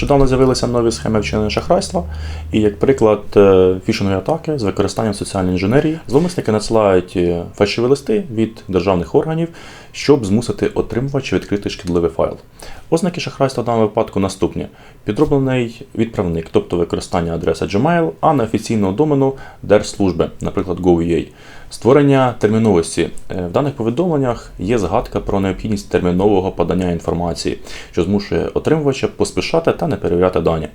Нещодавно з'явилися нові схеми вчинення шахрайства, і як приклад е, фішингові атаки з використанням соціальної інженерії, зловмисники надсилають е, фальшиві листи від державних органів, щоб змусити отримувача відкрити шкідливий файл. Ознаки шахрайства в даному випадку наступні: підроблений відправник, тобто використання адреси Gmail, а не офіційного домену Держслужби, наприклад, Gov.ua. Створення терміновості. Е, В даних повідомленнях є згадка про необхідність термінового подання інформації, що змушує отримувача поспішати та не перевіряти дані.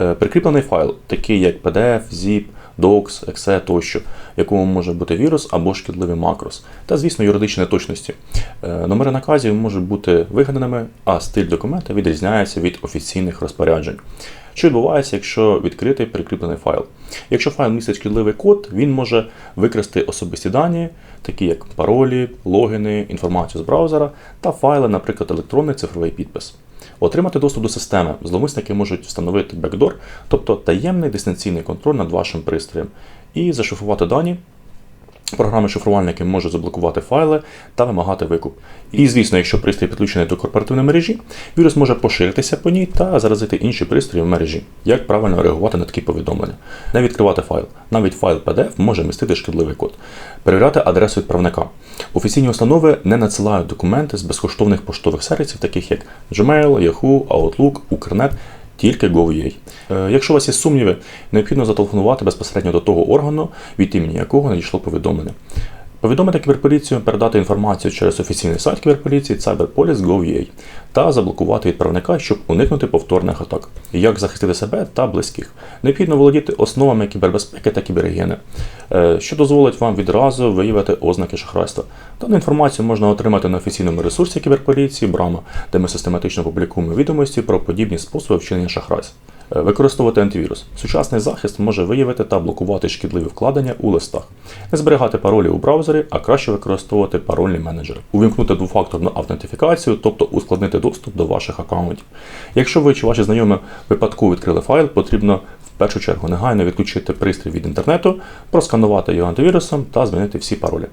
Е, Прикріплений файл, такий як PDF, ZIP, Docs, Exe тощо, якому може бути вірус або шкідливий макрос, та, звісно, юридичні неточності. Е, Номери наказів можуть бути вигаданими, а стиль документа відрізняється від офіційних розпоряджень. Що відбувається, якщо відкрити прикріплений файл? Якщо файл містить шкідливий код, він може викрасти особисті дані, такі як паролі, логіни, інформацію з браузера та файли, наприклад, електронний цифровий підпис. Отримати доступ до системи зловмисники можуть встановити бекдор, тобто таємний дистанційний контроль над вашим пристроєм, і зашифрувати дані. Програми-шифрувальники можуть заблокувати файли та вимагати викуп. І, звісно, якщо пристрій підключений до корпоративної мережі, вірус може поширитися по ній та заразити інші пристрої в мережі. Як правильно реагувати на такі повідомлення? Не відкривати файл. Навіть файл PDF може містити шкідливий код. Перевіряти адресу відправника. Офіційні установи не надсилають документи з безкоштовних поштових сервісів, таких як Gmail, Yahoo, Outlook, Укрнет, тільки Gov.ua. Е, Якщо у вас є сумніви, необхідно зателефонувати безпосередньо до того органу, від імені якого надійшло повідомлення. Повідомити кіберполіцію, передати інформацію через офіційний сайт кіберполіції cyberpolice.gov.ua та заблокувати відправника, щоб уникнути повторних атак. Як захистити себе та близьких. Необхідно володіти основами кібербезпеки та кібергігієни, е, що дозволить вам відразу виявити ознаки шахрайства. Дану інформацію можна отримати на офіційному ресурсі кіберполіції Брама, де ми систематично публікуємо відомості про подібні способи вчинення шахрайств. Е, Використовувати антивірус. Сучасний захист може виявити та блокувати шкідливі вкладення у листах. Не зберігати паролі у браузері, а краще використовувати парольний менеджер. Увімкнути двофакторну автентифікацію, тобто ускладнити доступ до ваших аккаунтів. Якщо ви чи ваші знайомі випадково відкрили файл, потрібно в першу чергу негайно відключити пристрій від інтернету, просканувати його антивірусом та змінити всі паролі.